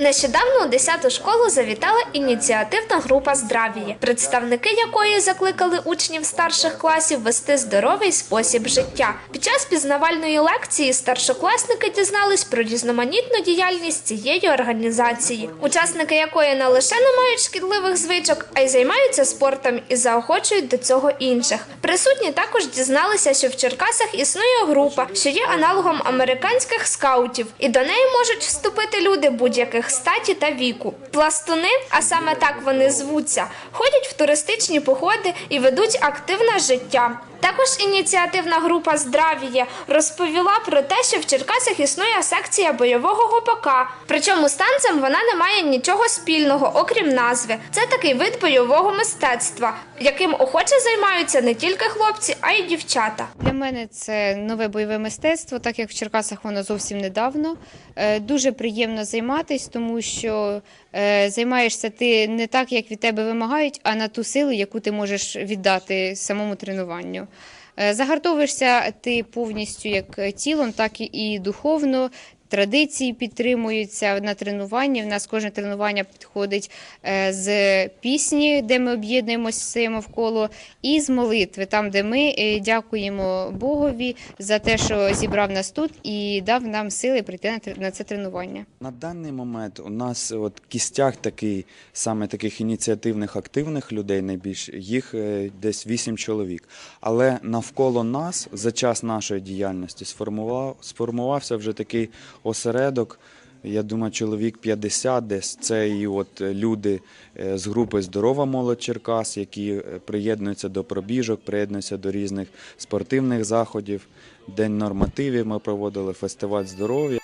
Нещодавно у 10-ту школу завітала ініціативна група «Здравіє», представники якої закликали учнів старших класів вести здоровий спосіб життя. Під час пізнавальної лекції старшокласники дізнались про різноманітну діяльність цієї організації, учасники якої не лише не мають шкідливих звичок, а й займаються спортом і заохочують до цього інших. Присутні також дізналися, що в Черкасах існує група, що є аналогом американських скаутів, і до неї можуть вступити люди будь-яких статі та віку. Пластуни, а саме так вони звуться, ходять в туристичні походи і ведуть активне життя. Також ініціативна група Здравіє розповіла про те, що в Черкасах існує секція бойового гопака. Причому з танцем вона не має нічого спільного, окрім назви. Це такий вид бойового мистецтва, яким охоче займаються не тільки хлопці, а й дівчата. Для мене це нове бойове мистецтво, так як в Черкасах воно зовсім недавно. Е, Дуже приємно займатися, тому що е, займаєшся ти не так, як від тебе вимагають, а на ту силу, яку ти можеш віддати самому тренуванню. Е, Загартовуєшся ти повністю як тілом, так і духовно. Традиції підтримуються на тренуванні. В нас кожне тренування підходить е, з пісні, де ми об'єднуємося все навколо, і з молитви, там, де ми е, дякуємо Богові за те, що зібрав нас тут і дав нам сили прийти на це тренування. На даний момент у нас от кістяк такий, саме таких ініціативних активних людей найбільш їх е, десь 8 чоловік. Але навколо нас за час нашої діяльності сформував, сформувався вже такий осередок. Я думаю, чоловік 50 десь. Це і от люди е, з групи Здорова молодь Черкас, які е, приєднуються до пробіжок, приєднуються до різних спортивних заходів. День нормативів ми проводили, фестиваль здоров'я.